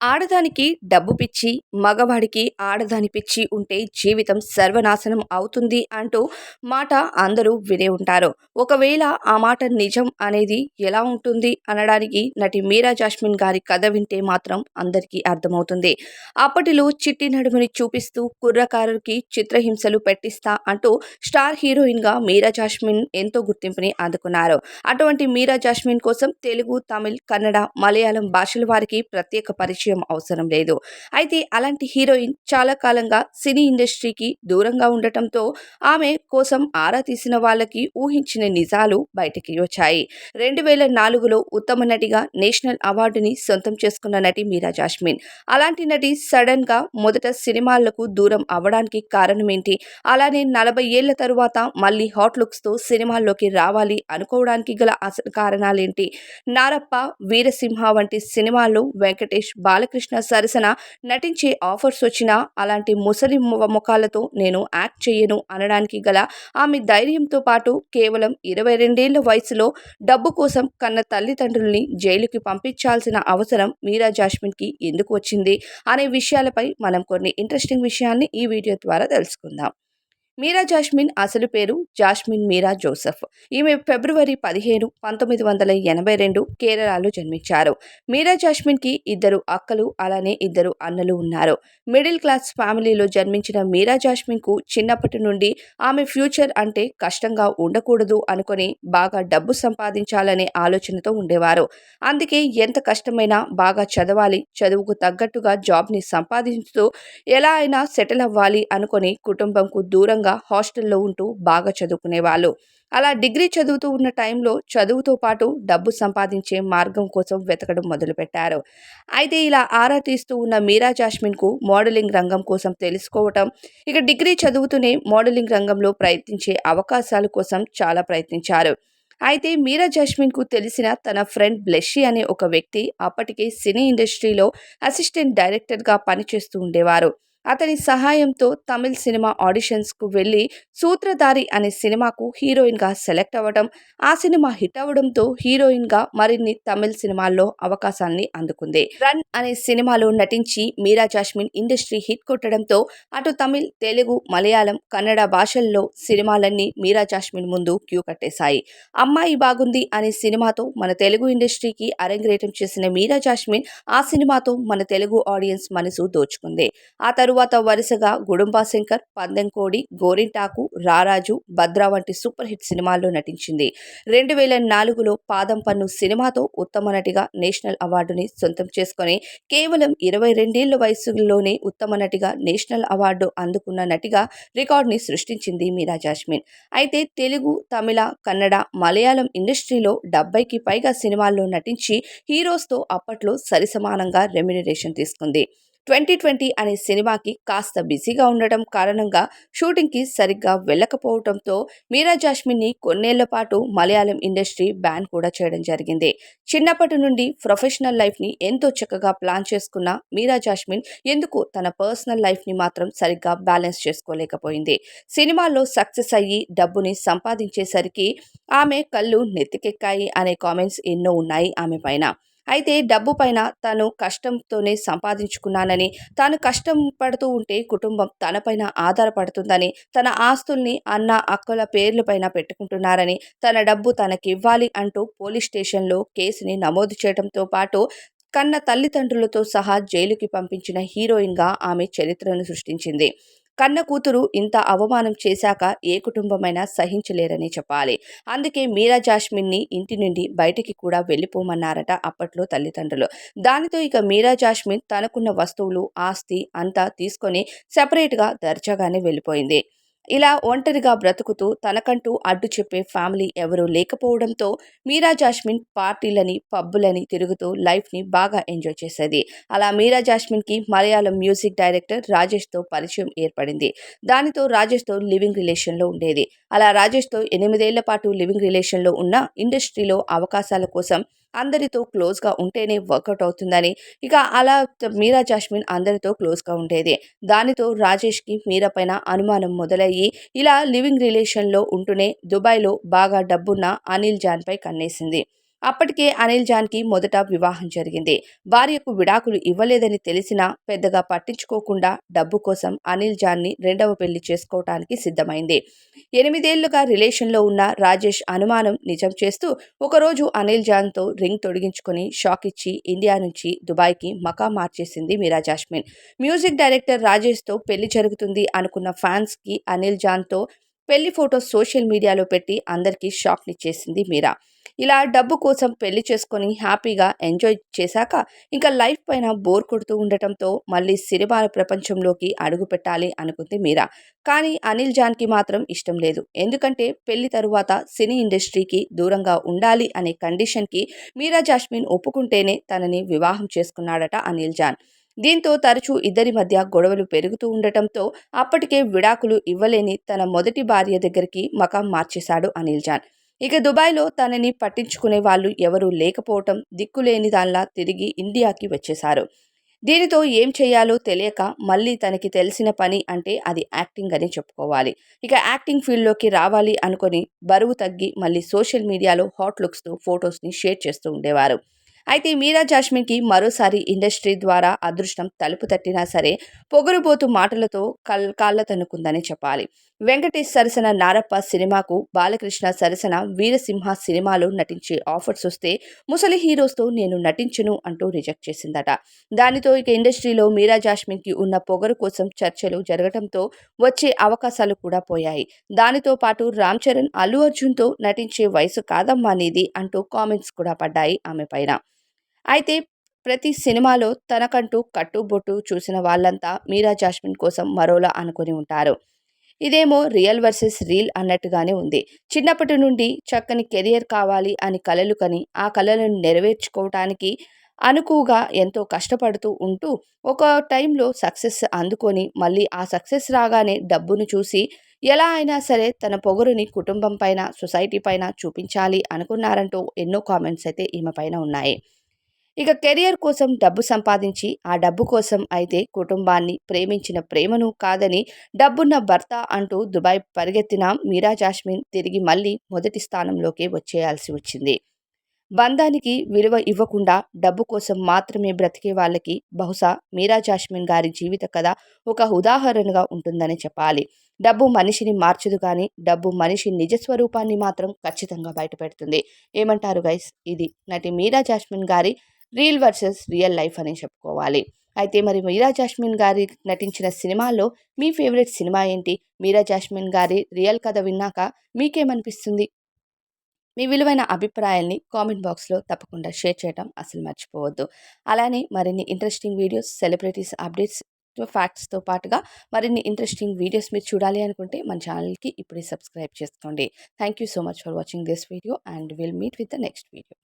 ఆడదానికి డబ్బు పిచ్చి మగవాడికి ఆడదాని పిచ్చి ఉంటే జీవితం సర్వనాశనం అవుతుంది అంటూ మాట అందరూ వినే ఉంటారు. ఒకవేళ ఆ మాట నిజం అనేది ఎలా ఉంటుంది అనడానికి నటి మీరా జాస్మిన్ గారి కథ వింటే మాత్రం అందరికీ అర్థమవుతుంది. అప్పటిలో చిట్టి నడుముని చూపిస్తూ కుర్రకారుకి చిత్రహింసలు పెట్టిస్తా అంటూ స్టార్ హీరోయిన్గా మీరా జాస్మిన్ ఎంతో గుర్తింపుని అందుకున్నారు. అటువంటి మీరా జాస్మిన్ కోసం తెలుగు తమిళ్ కన్నడ మలయాళం భాషల వారికి ప్రత్యేక పరిచయం అవసరం లేదు. అయితే అలాంటి హీరోయిన్ చాలా కాలంగా సినీ ఇండస్ట్రీకి దూరంగా ఉండటంతో ఆమె కోసం ఆరా తీసిన వాళ్ళకి ఊహించిన నిజాలు బయటికి వచ్చాయి. రెండు వేల నాలుగులో ఉత్తమ నటిగా నేషనల్ అవార్డుని సొంతం చేసుకున్న నటి మీరా జాస్మిన్. అలాంటి నటి సడన్గా మొదట సినిమాలకు దూరం అవ్వడానికి కారణం ఏంటి అలానే నలభై ఏళ్ళ తరువాత మళ్ళీ హాట్ లుక్స్తో సినిమాల్లోకి రావాలి అనుకోవడానికి గల అసలు కారణాలేంటి? నారప్ప వీరసింహ వంటి సినిమాల్లో వెంకటేష్ బాలకృష్ణ సరసన నటించే ఆఫర్స్ వచ్చినా అలాంటి ముసలి ముఖాలతో నేను యాక్ట్ చేయను అనడానికి గల ఆమె ధైర్యంతో పాటు కేవలం ఇరవై రెండేళ్ళ వయసులో డబ్బు కోసం కన్న తల్లిదండ్రుల్ని జైలుకి పంపించాల్సిన అవసరం మీరా జాస్మిన్కి ఎందుకు వచ్చింది అనే విషయాలపై మనం కొన్ని ఇంట్రెస్టింగ్ విషయాన్ని ఈ వీడియో ద్వారా తెలుసుకుందాం. మీరా జాస్మిన్ అసలు పేరు? జాస్మిన్ మీరా జోసెఫ్. ఈమె ఫిబ్రవరి పదిహేను పంతొమ్మిది వందల ఎనభై రెండు కేరళలో జన్మించారు. మీరా జాస్మిన్కి ఇద్దరు అక్కలు అలానే ఇద్దరు అన్నలు ఉన్నారు. మిడిల్ క్లాస్ ఫ్యామిలీలో జన్మించిన మీరా జాస్మిన్కు చిన్నప్పటి నుండి ఆమె ఫ్యూచర్ అంటే కష్టంగా ఉండకూడదు అనుకొని బాగా డబ్బు సంపాదించాలనే ఆలోచనతో ఉండేవారు. అందుకే ఎంత కష్టమైనా బాగా చదవాలి చదువుకు తగ్గట్టుగా జాబ్ని సంపాదించుతూ ఎలా అయినా సెటిల్ అవ్వాలి అనుకొని కుటుంబంకు దూరంగా హాస్టల్లో ఉంటూ బాగా చదువుకునేవాళ్ళు. అలా డిగ్రీ చదువుతూ ఉన్న టైంలో చదువుతో పాటు డబ్బు సంపాదించే మార్గం కోసం వెతకడం మొదలుపెట్టారు. అయితే ఇలా ఆరా తీస్తూ ఉన్న మీరా జాస్మిన్కు మోడలింగ్ రంగం కోసం తెలుసుకోవటం ఇక డిగ్రీ చదువుతూనే మోడలింగ్ రంగంలో ప్రయత్నించే అవకాశాల కోసం చాలా ప్రయత్నించారు. అయితే మీరా జాస్మిన్కు తెలిసిన తన ఫ్రెండ్ బ్లెషీ అనే ఒక వ్యక్తి అప్పటికే సినీ ఇండస్ట్రీలో అసిస్టెంట్ డైరెక్టర్గా పనిచేస్తూ ఉండేవారు. అతని సహాయంతో తమిళ్ సినిమా ఆడిషన్స్కు వెళ్ళి సూత్రధారి అనే సినిమాకు హీరోయిన్గా సెలెక్ట్ అవ్వడం ఆ సినిమా హిట్ అవ్వడంతో హీరోయిన్గా మరిన్ని తమిళ్ సినిమాల్లో అవకాశాన్ని అందుకుంది. రన్ అనే సినిమాలో నటించి మీరా జాస్మిన్ ఇండస్ట్రీ హిట్ కొట్టడంతో అటు తమిళ్ తెలుగు మలయాళం కన్నడ భాషల్లో సినిమాలన్నీ మీరా జాస్మిన్ ముందు క్యూ కట్టేశాయి. అమ్మాయి బాగుంది అనే సినిమాతో మన తెలుగు ఇండస్ట్రీకి అరంగేటం చేసిన మీరా జాస్మిన్ ఆ సినిమాతో మన తెలుగు ఆడియన్స్ మనసు దోచుకుంది. ఆ తరువాత తరువాత వరుసగా గుడుంబా శంకర్ పందెంకోడి గోరింటాకు రారాజు భద్ర వంటి సూపర్ హిట్ సినిమాల్లో నటించింది. రెండు వేల నాలుగులో పాదం పన్ను సినిమాతో ఉత్తమ నటిగా నేషనల్ అవార్డుని సొంతం చేసుకొని కేవలం ఇరవై రెండేళ్ళ వయసులోనే ఉత్తమ నటిగా నేషనల్ అవార్డు అందుకున్న నటిగా రికార్డుని సృష్టించింది మీరా జాస్మిన్. అయితే తెలుగు తమిళ కన్నడ మలయాళం ఇండస్ట్రీలో డెబ్బైకి పైగా సినిమాల్లో నటించి హీరోస్తో అప్పట్లో సరిసమానంగా రెమ్యునరేషన్ తీసుకుంది. ట్వంటీ ట్వంటీ అనే సినిమాకి కాస్త బిజీగా ఉండటం కారణంగా షూటింగ్కి సరిగ్గా వెళ్ళకపోవడంతో మీరా జాస్మిన్ని కొన్నేళ్ళ పాటు మలయాళం ఇండస్ట్రీ బ్యాన్ కూడా చేయడం జరిగింది. చిన్నప్పటి నుండి ప్రొఫెషనల్ లైఫ్ని ఎంతో చక్కగా ప్లాన్ చేసుకున్న మీరా జాస్మిన్ ఎందుకు తన పర్సనల్ లైఫ్ని మాత్రం సరిగ్గా బ్యాలెన్స్ చేసుకోలేకపోయింది. సినిమాల్లో సక్సెస్ అయ్యి డబ్బుని సంపాదించేసరికి ఆమె కళ్ళు నెత్తికెక్కాయి అనే కామెంట్స్ ఎన్నో ఉన్నాయి ఆమె పైన. అయితే డబ్బు పైన తను కష్టంతోనే సంపాదించుకున్నానని తాను కష్టం పడుతూ ఉంటే కుటుంబం తనపైన ఆధారపడుతుందని తన ఆస్తుల్ని అన్న అక్కల పేర్లపైన పెట్టుకుంటున్నారని తన డబ్బు తనకివ్వాలి అంటూ పోలీస్ స్టేషన్లో కేసుని నమోదు చేయడంతో పాటు కన్న తల్లిదండ్రులతో సహా జైలుకి పంపించిన హీరోయిన్గా ఆమె చరిత్రను సృష్టించింది. కన్న కూతురు ఇంత అవమానం చేశాక ఏ కుటుంబమైనా సహించలేరని చెప్పాలి. అందుకే మీరా జాస్మిన్ని ఇంటి నుండి బయటికి కూడా వెళ్ళిపోమన్నారట అప్పట్లో తల్లిదండ్రులు. దానితో ఇక మీరా జాస్మిన్ తనకున్న వస్తువులు ఆస్తి అంతా తీసుకొని సెపరేట్గా దర్జాగానే వెళ్ళిపోయింది. ఇలా ఒంటరిగా బ్రతుకుతూ తనకంటూ అడ్డు చెప్పే ఫ్యామిలీ ఎవరూ లేకపోవడంతో మీరా జాస్మిన్ పార్టీలని పబ్బులని తిరుగుతూ లైఫ్ని బాగా ఎంజాయ్ చేసేది. అలా మీరా జాస్మిన్కి మలయాళం మ్యూజిక్ డైరెక్టర్ రాజేష్తో పరిచయం ఏర్పడింది. దానితో రాజేష్తో లివింగ్ రిలేషన్లో ఉండేది. అలా రాజేష్తో ఎనిమిదేళ్ళ పాటు లివింగ్ రిలేషన్లో ఉన్న ఇండస్ట్రీలో అవకాశాల కోసం అందరితో క్లోజ్గా ఉంటేనే వర్కౌట్ అవుతుందని. ఇక అలా మీరా జాస్మిన్ అందరితో క్లోజ్గా ఉండేది. దానితో రాజేష్కి మీరా పైన అనుమానం మొదలయ్యి ఇలా లివింగ్ రిలేషన్లో ఉంటూనే దుబాయ్లో బాగా డబ్బున్న అనిల్ జాన్పై కన్నేసింది. అప్పటికే అనిల్ జాన్కి మొదట వివాహం జరిగింది. భార్యకు విడాకులు ఇవ్వలేదని తెలిసినా పెద్దగా పట్టించుకోకుండా డబ్బు కోసం అనిల్ జాన్ని రెండవ పెళ్ళి చేసుకోవటానికి సిద్ధమైంది. ఎనిమిదేళ్ళుగా రిలేషన్లో ఉన్న రాజేష్ అనుమానం నిజం చేస్తూ ఒకరోజు అనిల్ జాన్తో రింగ్ తొడిగించుకొని షాక్ ఇచ్చి ఇండియా నుంచి దుబాయ్కి మకా మార్చేసింది మీరా జాస్మిన్. మ్యూజిక్ డైరెక్టర్ రాజేష్తో పెళ్ళి జరుగుతుంది అనుకున్న ఫ్యాన్స్కి అనిల్ జాన్తో పెళ్ళి ఫోటో సోషల్ మీడియాలో పెట్టి అందరికీ షాక్నిచ్చేసింది మీరా. ఇలా డబ్బు కోసం పెళ్ళి చేసుకొని హ్యాపీగా ఎంజాయ్ చేశాక ఇంకా లైఫ్ పైన బోర్ కొడుతూ ఉండటంతో మళ్ళీ సినిమాల ప్రపంచంలోకి అడుగు పెట్టాలి అనుకుంది మీరా. కానీ అనిల్ జాన్కి మాత్రం ఇష్టం లేదు. ఎందుకంటే పెళ్ళి తరువాత సినీ ఇండస్ట్రీకి దూరంగా ఉండాలి అనే కండిషన్కి మీరా జాస్మిన్ ఒప్పుకుంటేనే తనని వివాహం చేసుకున్నాడట అనిల్ జాన్. దీంతో తరచూ ఇద్దరి మధ్య గొడవలు పెరుగుతూ ఉండటంతో అప్పటికే విడాకులు ఇవ్వలేని తన మొదటి భార్య దగ్గరికి మకాం మార్చేశాడు అనిల్ జాన్. ఇక దుబాయ్లో తనని పట్టించుకునే వాళ్ళు ఎవరూ లేకపోవటం దిక్కులేని దానిలా తిరిగి ఇండియాకి వచ్చేశారు. దీనితో ఏం చేయాలో తెలియక మళ్ళీ తనకి తెలిసిన పని అంటే అది యాక్టింగ్ అని చెప్పుకోవాలి. ఇక యాక్టింగ్ ఫీల్డ్లోకి రావాలి అనుకొని బరువు తగ్గి మళ్ళీ సోషల్ మీడియాలో హాట్ లుక్స్తో ఫొటోస్ని షేర్ చేస్తూ ఉండేవారు. అయితే మీరా జాస్మిన్కి మరోసారి ఇండస్ట్రీ ద్వారా అదృష్టం తలుపు తట్టినా సరే పొగరుబోతు మాటలతో కల్ కాళ్ళ తనుకుందని చెప్పాలి. వెంకటేష్ సరసన నారప్ప సినిమాకు బాలకృష్ణ సరసన వీరసింహ సినిమాలో నటించే ఆఫర్స్ వస్తే ముసలి హీరోస్తో నేను నటించను అంటూ రిజెక్ట్ చేసిందట. దానితో ఇక ఇండస్ట్రీలో మీరా జాస్మిన్కి ఉన్న పొగరు కోసం చర్చలు జరగడంతో వచ్చే అవకాశాలు కూడా పోయాయి. దానితో పాటు రామ్ చరణ్ అల్లు అర్జున్తో నటించే వయసు కాదమ్మా అనేది అంటూ కామెంట్స్ కూడా పడ్డాయి ఆమె పైన. అయితే ప్రతి సినిమాలో తనకంటూ కట్టుబొట్టు చూసిన వాళ్ళంతా మీరా జాస్మిన్ కోసం మరోలా అనుకుని ఉంటారు. ఇదేమో రియల్ వర్సెస్ రీల్ అన్నట్టుగానే ఉంది. చిన్నప్పటి నుండి చక్కని కెరియర్ కావాలి అని కలలు కని ఆ కలలను నెరవేర్చుకోవటానికి అనుకువగా ఎంతో కష్టపడుతూ ఉంటూ ఒక టైంలో సక్సెస్ అందుకొని మళ్ళీ ఆ సక్సెస్ రాగానే డబ్బును చూసి ఎలా అయినా సరే తన పొగరుని కుటుంబం పైన సొసైటీ పైన చూపించాలి అనుకున్నారంటూ ఎన్నో కామెంట్స్ అయితే ఈమె పైన ఉన్నాయి. ఇక కెరియర్ కోసం డబ్బు సంపాదించి ఆ డబ్బు కోసం అయితే కుటుంబాన్ని ప్రేమించిన ప్రేమను కాదని డబ్బున్న భర్త అంటూ దుబాయ్ పరిగెత్తిన మీరా జాస్మిన్ తిరిగి మళ్ళీ మొదటి స్థానంలోకి వచ్చేయాల్సి వచ్చింది. బంధానికి విలువ ఇవ్వకుండా డబ్బు కోసం మాత్రమే బ్రతికే వాళ్ళకి బహుశా మీరా జాస్మిన్ గారి జీవిత కథ ఒక ఉదాహరణగా ఉంటుందని చెప్పాలి. డబ్బు మనిషిని మార్చదు కానీ డబ్బు మనిషి నిజస్వరూపాన్ని మాత్రం ఖచ్చితంగా బయటపెడుతుంది. ఏమంటారు గైస్? ఇది నటి మీరా జాస్మిన్ గారి రియల్ వర్సెస్ రియల్ లైఫ్ అని చెప్పుకోవాలి. అయితే మరి మీరా జాస్మిన్ గారి నటించిన సినిమాల్లో మీ ఫేవరెట్ సినిమా ఏంటి? మీరా జాస్మిన్ గారి రియల్ కథ విన్నాక మీకేమనిపిస్తుంది? మీ విలువైన అభిప్రాయాల్ని కామెంట్ బాక్స్లో తప్పకుండా షేర్ చేయడం అసలు మర్చిపోవద్దు. అలానే మరిన్ని ఇంట్రెస్టింగ్ వీడియోస్ సెలబ్రిటీస్ అప్డేట్స్ ఫ్యాక్ట్స్తో పాటుగా మరిన్ని ఇంట్రెస్టింగ్ వీడియోస్ మీరు చూడాలి అనుకుంటే మన ఛానల్కి ఇప్పుడే సబ్స్క్రైబ్ చేసుకోండి. Thank you so much for watching this video and will meet with the next video.